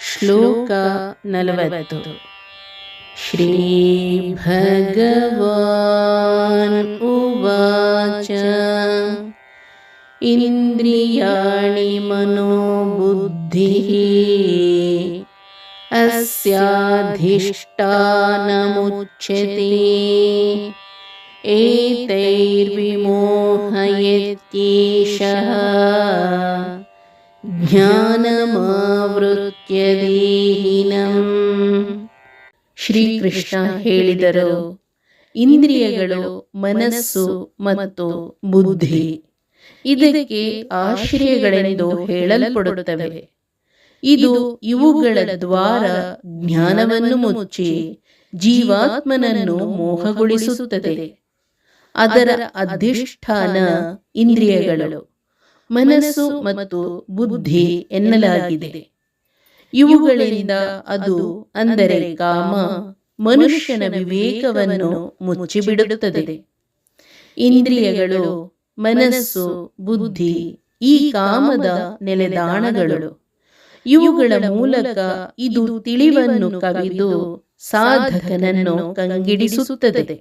श्लोक नलवतु। श्रीभगवान् उवाच। इन्द्रियाणि मनोबुद्धिः अस्याधिष्ठानमुच्यते। एतैर्विमोहयत्येषः ज्ञानमावृत् ದೇಹಿನಂ ಶ್ರೀಕೃಷ್ಣ ಹೇಳಿದರು, ಇಂದ್ರಿಯಗಳು, ಮನಸ್ಸು ಮತ್ತು ಬುದ್ಧಿ. ಇದಕ್ಕೆ ಆಶ್ರಯಗಳೆಂದು ಹೇಳಲ್ಪಡುತ್ತವೆ. ಇದು ಇವುಗಳ ದ್ವಾರ ಜ್ಞಾನವನ್ನು ಮುಚ್ಚಿ ಜೀವಾತ್ಮನನ್ನು ಮೋಹಗೊಳಿಸುತ್ತದೆ. ಅದರ ಅಧಿಷ್ಠಾನ ಇಂದ್ರಿಯಗಳು, ಮನಸ್ಸು ಮತ್ತು ಬುದ್ಧಿ ಎನ್ನಲಾಗಿದೆ. ಇವುಗಳಿಂದ ಅದು ಅಂದರೆ ಕಾಮ ಮನುಷ್ಯನ ವಿವೇಕವನ್ನು ಮುಚ್ಚಿಬಿಡುತ್ತದೆ. ಇಂದ್ರಿಯಗಳು ಮನಸ್ಸು ಬುದ್ಧಿ ಈ ಕಾಮದ ನೆಲೆದಾಣಗಳು. ಇವುಗಳ ಮೂಲಕ ಇದು ತಿಳಿವನ್ನು ಕವಿದು ಸಾಧಕನನ್ನು ಕಂಗಿಡಿಸುತ್ತದೆ.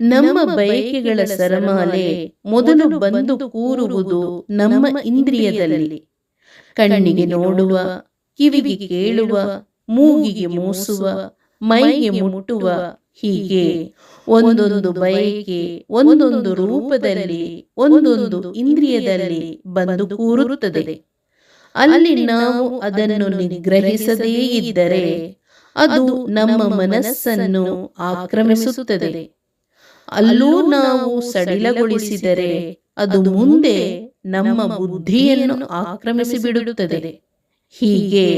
ನಮ್ಮ ಬಯಕೆಗಳ ಸರಮಾಲೆ ಮೊದಲು ಬಂದು ಕೂರುವುದು ನಮ್ಮ ಇಂದ್ರಿಯದಲ್ಲಿ. ಕಣ್ಣಿಗೆ ನೋಡುವ ಕಿವಿಗೆ ಕೇಳುವ, ಮೂಗಿಗೆ ಮೂಸುವ, ಮೈಗೆ ಮುಟ್ಟುವ, ಹೀಗೆ. ಒಂದೊಂದು ಬಯಕೆ, ಒಂದೊಂದು ರೂಪದಲ್ಲಿ, ಒಂದೊಂದು ಇಂದ್ರಿಯದಲ್ಲಿ ಬಂದು ಕೂರುತ್ತದೆ. ಅಲ್ಲಿ ನಾವು ಅದನ್ನು ನಿಗ್ರಹಿಸದೇ ಇದ್ದರೆ ಅದು ನಮ್ಮ ಮನಸ್ಸನ್ನು ಆಕ್ರಮಿಸುತ್ತದೆ. ಅಲ್ಲೂ ನಾವು ಸಡಿಲಗೊಳಿಸಿದರೆ ಅದು ಮುಂದೆ ನಮ್ಮ ಬುದ್ಧಿಯನ್ನು ಆಕ್ರಮಿಸಿ ಬಿಡುತ್ತದೆ ಹೀಗೆ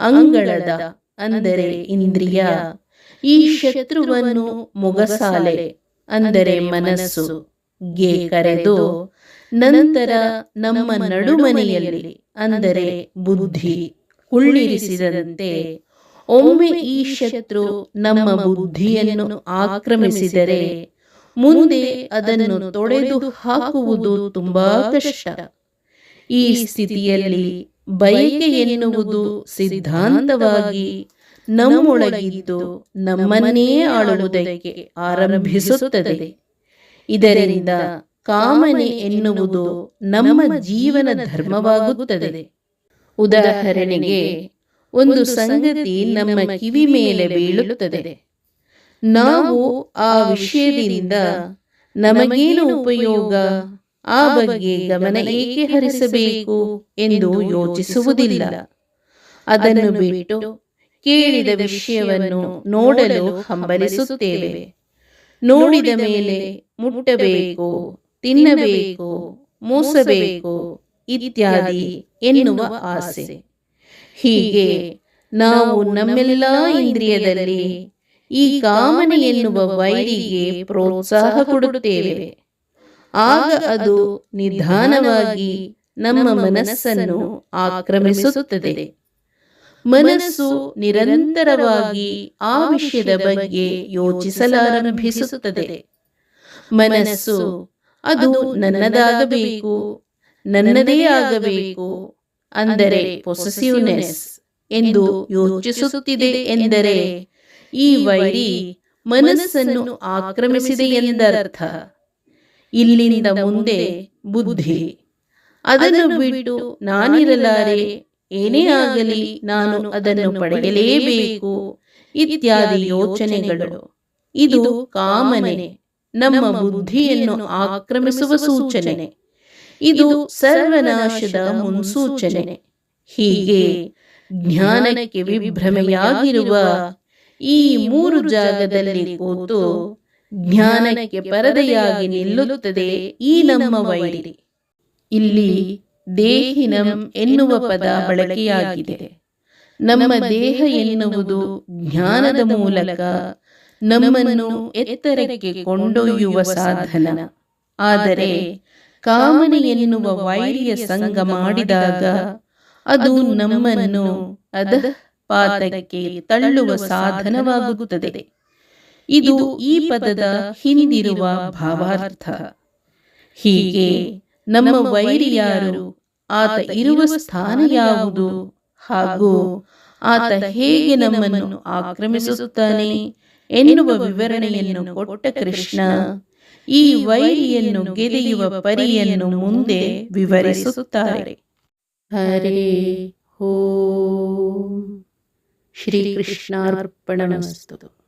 ಅಂಗಳದ ಅಂದರೆ ಇಂದ್ರಿಯ. ಈ ಶತ್ರುವನ್ನು ಮೊಗಸಾಲೆ ಅಂದರೆ ಮನಸ್ಸು. ಗೆ ಕರೆದು ನಂತರ ನಮ್ಮ ನಡುಮನೆಯಲ್ಲಿ ಅಂದರೆ ಬುದ್ಧಿ ಕುಳ್ಳಿರಿಸಿದಂತೆ ಒಮ್ಮೆ ಈ ಶತ್ರು ನಮ್ಮ ಬುದ್ಧಿಯನ್ನು ಆಕ್ರಮಿಸಿದರೆ ಮುಂದೆ ಅದನ್ನು ತೊಡೆದು ಹಾಕುವುದು ತುಂಬಾ ಕಷ್ಟ. ಈ ಸ್ಥಿತಿಯಲ್ಲಿ ಬಯಕೆ ಎನ್ನುವುದು ಸಿದ್ಧಾಂತವಾಗಿ ನಮ್ಮೊಳಗಿದ್ದು ನಮ್ಮನ್ನೇ ಆಳುವುದಕ್ಕೆ ಆರಂಭಿಸುತ್ತದೆ. ಇದರಿಂದ ಕಾಮನೆ ಎನ್ನುವುದು ನಮ್ಮ ಜೀವನ ಧರ್ಮವಾಗುತ್ತದೆ. ಉದಾಹರಣೆಗೆ, ಒಂದು ಸಂಗತಿ ನಮ್ಮ ಕಿವಿ ಮೇಲೆ ಬೀಳುತ್ತದೆ. ನಾವು ಆ ವಿಷಯದಿಂದ ನಮಗೇನು ಉಪಯೋಗ? ಆ ಬಗ್ಗೆ ಗಮನ ಏಕೆ ಹರಿಸಬೇಕು ಎಂದು ಯೋಚಿಸುವುದಿಲ್ಲ. ಅದನ್ನು ಬಿಟ್ಟು ಕೇಳಿದ ವಿಷಯವನ್ನು ನೋಡಲು ಹಂಬಲಿಸುತ್ತೇವೆ. ನೋಡಿದ ಮೇಲೆ ಮುಟ್ಟಬೇಕು, ತಿನ್ನಬೇಕು, ಮೂಸಬೇಕು ಇತ್ಯಾದಿ ಎನ್ನುವ ಆಸೆ. ಹೀಗೆ ನಾವು ನಮ್ಮೆಲ್ಲ ಇಂದ್ರಿಯದಲ್ಲಿ ಈ ಕಾಮನೆ ಎನ್ನುವ ವೈರಿಗೆ ಪ್ರೋತ್ಸಾಹ ಕೊಡುತ್ತೇವೆ. ಆಗ ಅದು ನಿಧಾನವಾಗಿ ನಮ್ಮ ಮನಸ್ಸನ್ನು ಆಕ್ರಮಿಸುತ್ತದೆ. ಮನಸ್ಸು ನಿರಂತರವಾಗಿ ಆ ವಿಷಯದ ಬಗ್ಗೆ ಯೋಚಿಸಲಾರಂಭಿಸುತ್ತದೆ. ಮನಸ್ಸು ಅದು ನನ್ನದಾಗಬೇಕು ನನ್ನದೇ ಆಗಬೇಕು ಅಂದರೆ ಪೊಸೆಸಿವ್ನೆಸ್ ಎಂದು ಯೋಚಿಸುತ್ತಿದೆ ಎಂದರೆ ಈ ವೈರಿ ಮನಸ್ಸನ್ನು ಆಕ್ರಮಿಸಿದೆ ಎಂದರ್ಥ. ಇಲ್ಲಿಂದ ಮುಂದೆ ಬುದ್ಧಿ. ಅದನ್ನು ಬಿಟ್ಟು ನಾನಿರಲಾರೆ ಏನೇ ಆಗಲಿ ನಾನು ಅದನ್ನು ಪಡೆಯಲೇಬೇಕು. ಇತ್ಯಾದಿ ಯೋಚನೆಗಳು. ಇದು ಕಾಮನೆ. ನಮ್ಮ ಬುದ್ಧಿಯನ್ನು ಆಕ್ರಮಿಸುವ ಸೂಚನೆ. ಇದು ಸರ್ವನಾಶದ ಮುನ್ಸೂಚನೆ. ಹೀಗೆ ಜ್ಞಾನಕ್ಕೆ ವಿಭ್ರಮೆಯಾಗಿರುವ ಈ ಮೂರು ಜಾಗದಲ್ಲಿ ಕೂತು ಜ್ಞಾನಕ್ಕೆ ಪರದೆಯಾಗಿ ನಿಲ್ಲುತ್ತದೆ. ಈ ನಮ್ಮ ವೈರಿ. ಇಲ್ಲಿ ದೇಹಿನಂ ಎನ್ನುವ ಪದ ಬಳಕೆಯಾಗಿದೆ. ನಮ್ಮ ದೇಹ ಎನ್ನುವುದು ಜ್ಞಾನದ ಮೂಲಕ ನಮ್ಮನ್ನು ಎತ್ತರಕ್ಕೆ ಕೊಂಡೊಯ್ಯುವ ಸಾಧನ. ಆದರೆ ಕಾಮನೆ ಎನ್ನುವ ವೈರಿಯ ಸಂಘ ಮಾಡಿದಾಗ ಅದು ನಮ್ಮನ್ನು ಅದ ಪಾತಕ್ಕೆ ತಳ್ಳುವ ಸಾಧನವಾಗುತ್ತದೆ. ಇದು ಈ ಪದದ ಹಿಂದಿರುವ ಭಾವಾರ್ಥ. ಹೀಗೆ ನಮ್ಮ ವೈರಿಯಾರು ಆತ ಇರುವ ಸ್ಥಾನ ಯಾವುದು? ಹಾಗೂ ಆತ ಹೇಗೆ ನಮ್ಮನ್ನು ಆಕ್ರಮಿಸುತ್ತಾನೆ ಎನ್ನುವ ವಿವರಣೆಯನ್ನು ಕೊಟ್ಟ ಕೃಷ್ಣ ಈ ವೈರಿಯನ್ನು ಗೆದೆಯುವ ಪರಿಯನ್ನು ಮುಂದೆ ವಿವರಿಸುತ್ತಾರೆ. ಹರೇ ಹೋ. ಶ್ರೀಕೃಷ್ಣಾರ್ಪಣಮಸ್ತು